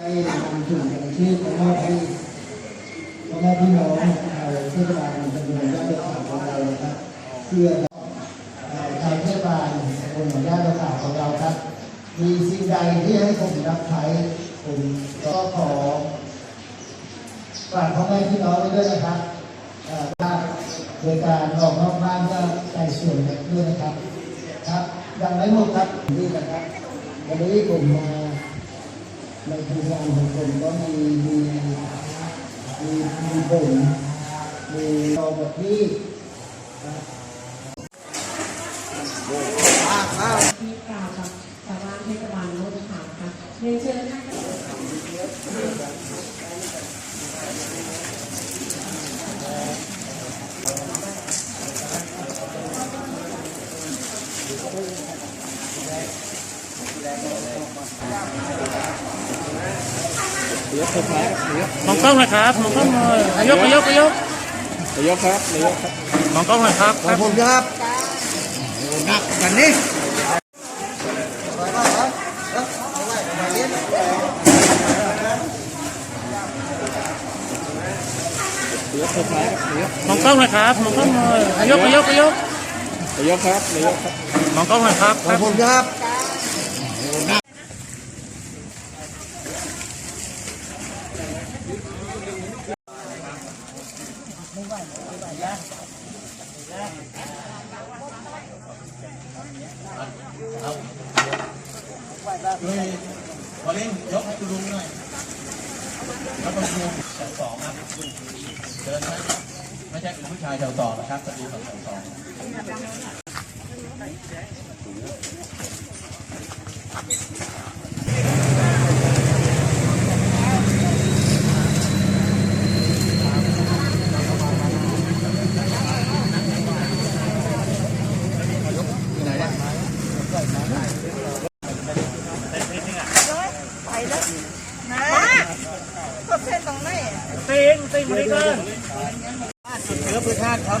ให้นำถุงอย่างชีพมามอบให้พ่อแม่พี่น้องชาวเทศบาลตำบลย่านตะขาของเรานะครับเพื่อเอ่อทางเทศบาลตำบลหนองย่านตะขาของเราครับ มีสิ่งใดที่ให้ผมรับใช้ผมก็ขอฝากพ่อแม่พี่น้องไว้ด้วยนะครับเอ่อถ้าโดยการออกนอกบ้านก็ใจส่วนกันด้วยนะครับ ครับยังไม่หมดครับนี่นะครับวันนี้ผมมา ในทีมงานของผมก็มีมีมีมีผมมีรอแบบที่ที่กล่าวกับชาวบ้านเทศบาลโนนขาวค่ะเรียนเชิญท่าน มองกล้องหน่อยครับมองกล้องหน่อยนายกนายกนายกนายกครับนายกครับมองกล้องหน่อยครับขอบคุณครับหนักกันนี่มองกล้องหน่อยครับมองกล้องหน่อยนายกนายกนายกนายกครับนายกครับมองกล้องหน่อยครับขอบคุณครับ ขอเล่นยกให้คุณลุงหน่อยแล้วก็ลุงแถวสองครับเดินนะไม่ใช่เป็นผู้ชายแถวสองนะครับสตรีแถวสอง ตีนตีนมาเลย เชื้อพืชชาติครับ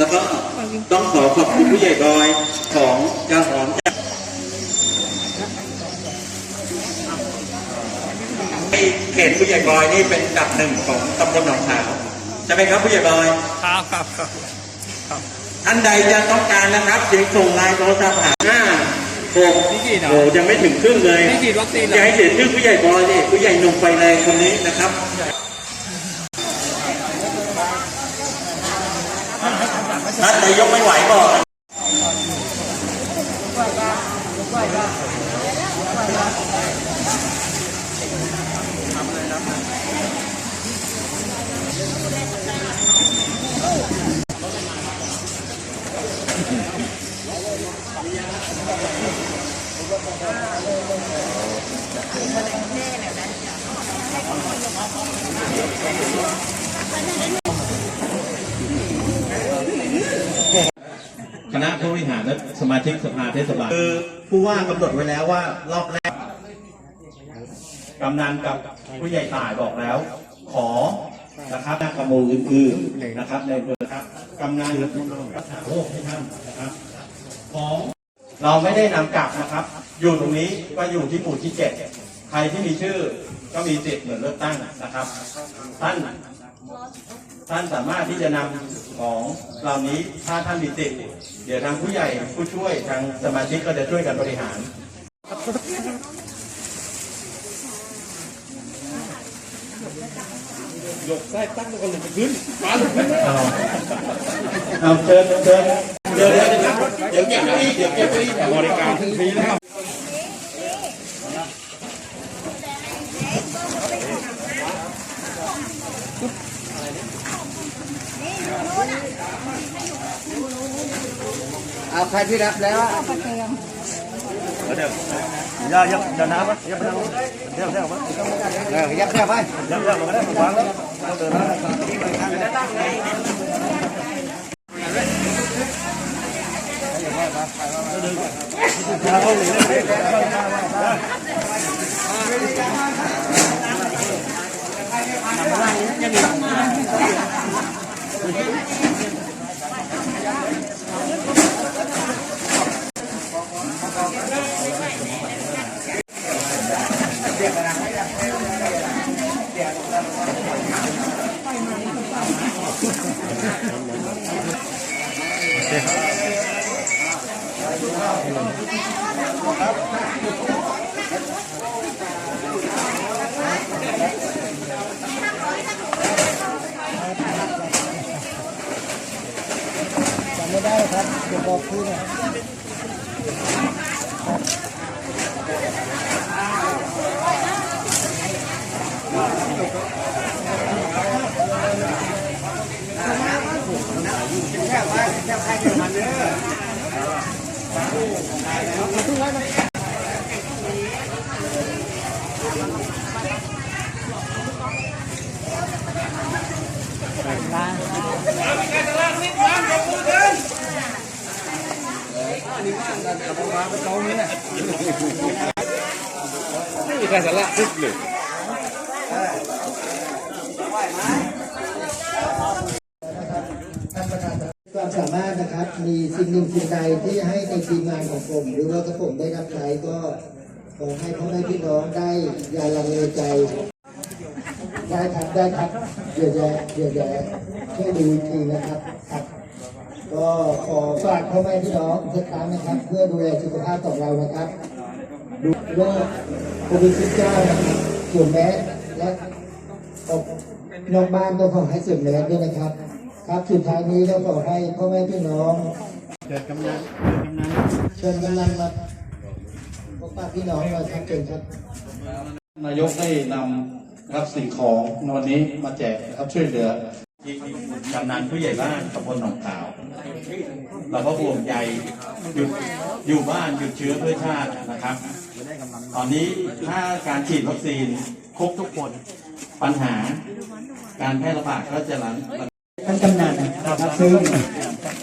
แล้วก็ต้องขอขอบคุณผู้ใหญ่บอยของจ้าหอมเขตผู้ใหญ่บอยนี่เป็นอันดับหนึ่งของตำบลหนองขาวใช่ไหมครับผู้ใหญ่บอยครับครับครับท่านใดจะต้องการนะครับเสียงส่งไลน์โทรศัพท์หาห้าหกโอ้ยังไม่ถึงครึ่งเลยนี่ฉีดวัคซีนอย่าให้เสียชื่อผู้ใหญ่บอยนี่ผู้ใหญ่หนุ่มไฟแรงคนนี้นะครับ ท่านนายกไม่ไหวบอกนะ ณะผู้บริหารและสมาชิกสภาเทศบาลคือผู้ว่ากำหนดไว้แล้วว่ารอบแรกกำนันกับผู้ใหญ่ต่ายบอกแล้ว ขอนะครับหน้ากระมูลอื่นๆนะครับในอำเภอครับกำนันรักษาโรคให้ท่านนะครับของเราไม่ได้นำกลับนะครับ อยู่ตรงนี้ก็อยู่ที่หมู่ที่เจ็ดใครที่มีชื่อก็มีสิทธิ์เหมือนเลือกตั้งนะครับท่าน ท่านสามารถที่จะนำของเหล่านี้ถ้าท่านมีสิทธิ์เดี๋ยวทางผู้ใหญ่ผู้ช่วยทางสมาชิกก็จะช่วยกันบริหารยกไส้ตั้งตะกันลงไปขึ้นมาเอาเอาเชิญเชิญเดี๋ยวเดี๋ยวเดี๋ยวเดี๋ยวเก็บเก้าอี้เดี๋ยวเก็บเก้าอี้บริการถึงฟรีแล้ว เอาใครที่รับแล้วอะเดี๋ยวอย่าอย่าอย่าน้ำวะอย่าไปน้ำเดี๋ยวเดี๋ยววะเออยับยับไปเดี๋ยวเดี๋ยวมันก็ได้วางแล้วเดินนะ จำไม่ได้ครับเดี๋ยวบอกพี่นะ ไม่มีใครสาระทึกเลย ท่านประธานความสามารถนะครับ มีสิ่งหนึ่งสิ่งใดที่ให้ในทีมงานของผม หรือว่ากับผมได้รับใช้ก็ขอให้พ่อแม่พี่น้องได้อย่าลังเลใจได้ครับได้ครับเดี๋ยวจะเดี๋ยวจะช่วยดูทีนะครับครับ ก็ขอฝากพ่อแม่พี่น้องทุกครั้งนะครับ เพื่อดูแลสุขภาพของเรานะครับดูโรคโควิด19นะครับสวมแมสและออกนอกบ้านก็ขอให้สวมแมสด้วยนะครับ ครับสุดท้ายนี้ก็ขอให้พ่อแม่พี่น้องเกิดกำนันเกิดกำนันเชิญกำลังมาพบปะพี่น้องเราครับเชิญครับนายกได้นำรับสิ่งของในวันนี้มาแจกนะครับช่วยเหลือกำนันผู้ใหญ่บ้านตำบลหนองขาว เราก็ห่วงใยหยุดอยู่บ้านหยุดเชื้อเพื่อชาตินะครับ ตอนนี้ถ้าการฉีดวัคซีนครบทุกคนปัญหาการแพร่ระบาดก็จะหลัง ท่านกำนันนะครับซึ่ง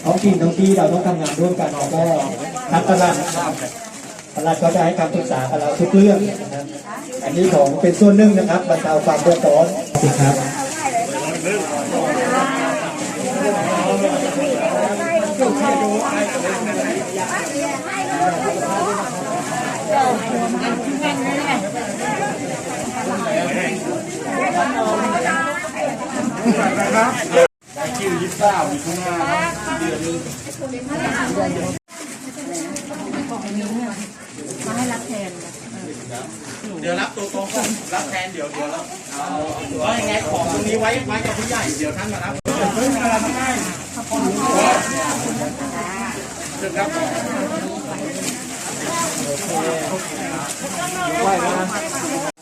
ท้องถิ่นท้องที่เราต้องทำงานร่วมกันแล้วก็ทักตลาดตลาดก็จะให้คำปรึกษากับเราทุกเรื่องนะครับอันนี้ของเป็นส่วนหนึ่งนะครับบรรเทาความเดือดร้อนครับคิวยิบ เก้าอยู่ข้างหน้ารัเดือนนึงมาให้รับแทนเดี๋ยวรับตัวตรงรับแทนเดี๋ยวเดี๋ยวรับเอาอย่างไงของตรงนี้ไว้ไว้กับผู้ใหญ่เดี๋ยวท่านมารับเฮ้ยมาทำไมขอบคุณครับไหวนะ